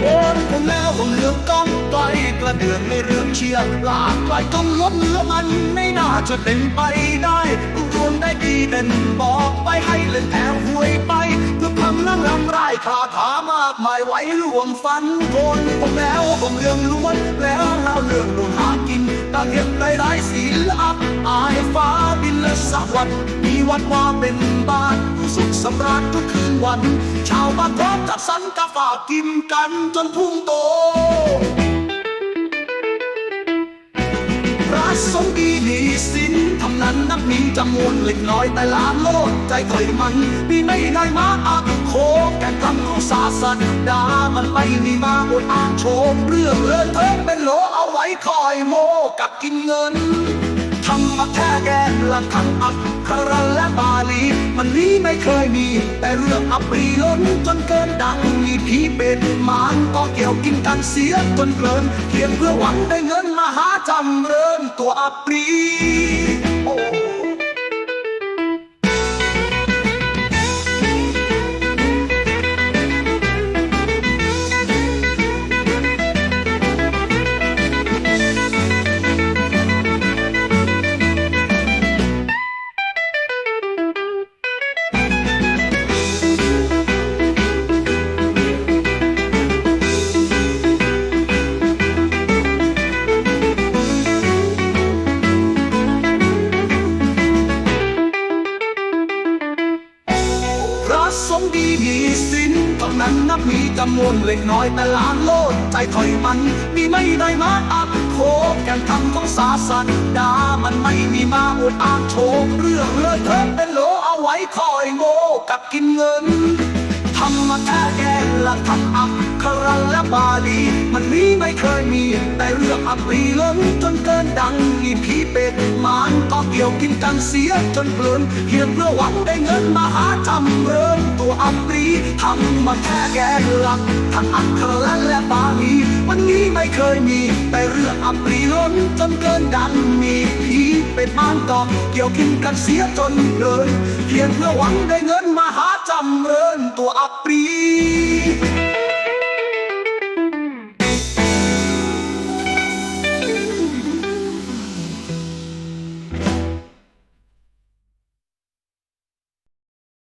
โอนผมแล้วผมเลือกก้องไกลกระเดือนในเรื่องเชียร์ลากไกลต้องลดเนื้อมันไม่น่าจะเป็นไปได้รวมได้ดีเด่นบอกไปให้เล่นแอบหวยไป เพื่อพังนั่งรำไรคาถามากมายไว้ลวงฟันคนผมแล้วผมเรื่องล้วนแล้วเราเรื่องลวงหากินตาเก็บได้ได้ศีลอับอายฟ้าดินและสักวันมีวันว่าเป็นบ้าน สำราญทุกคืนวัน ชาวบ้านพร้อมจัดสรรกาฝากกินกันจนพุ่งโตพระสงฆ์ดีมีสินทำนั้นนับมีจำนวนเล็กน้อยแต่ล้านโลดใจถอยมันมีไม่ได้มาอาคุโคแก่กรรมของศาสดามันไม่มีมาบนอ้างโชมเรื่องเลื่อนเทิงเป็นโหลเอาไว้คอยโมกับกินเงิน อแท้แก่หลักขังอักขราและบาลีมันนี้ไม่เคยมี แต่เรื่องอับปรีล้นจนเกินดังมีผีเป็ดมารก็เกี่ยวกินกันเสียจนเกินเพียงเพื่อหวังได้เงินมาหาจำเริญตัวอับปรี ดีมีสินเท่านั้นนับมีจำนวนเล็กน้อยแต่ล้านโลดใจถอยมัน มีไม่ได้มาอักโคแก่นทำของศาสนดามันไม่มีมาอวดอ้างโชว์เรื่องเลิศเทิดเป็นโหลเอาไว้คอยโง่กับกินเงินธรรมะแท้แก่หลักธรรมอักขระและบาลีมันนี้ไม่เคยมี แต่เรื่องอับปีล้นจนเกินดังมีผีเป็ด เกี่ยวกินกันเสียจนเพลินเพียงเพื่อหวังได้เงินมาหาจำเริญตัวอับปีธรรมะแท้แก่หลักธรรมอักขระและบาลีมันนี้ไม่เคยมีแต่เรื่องอับปีล้นจนเกินดังมีผีเป็ดมารก็เกี่ยวกินกันเสียจนเพลินเพียงเพื่อหวังได้เงินมาหาจำเริญตัวอับปรี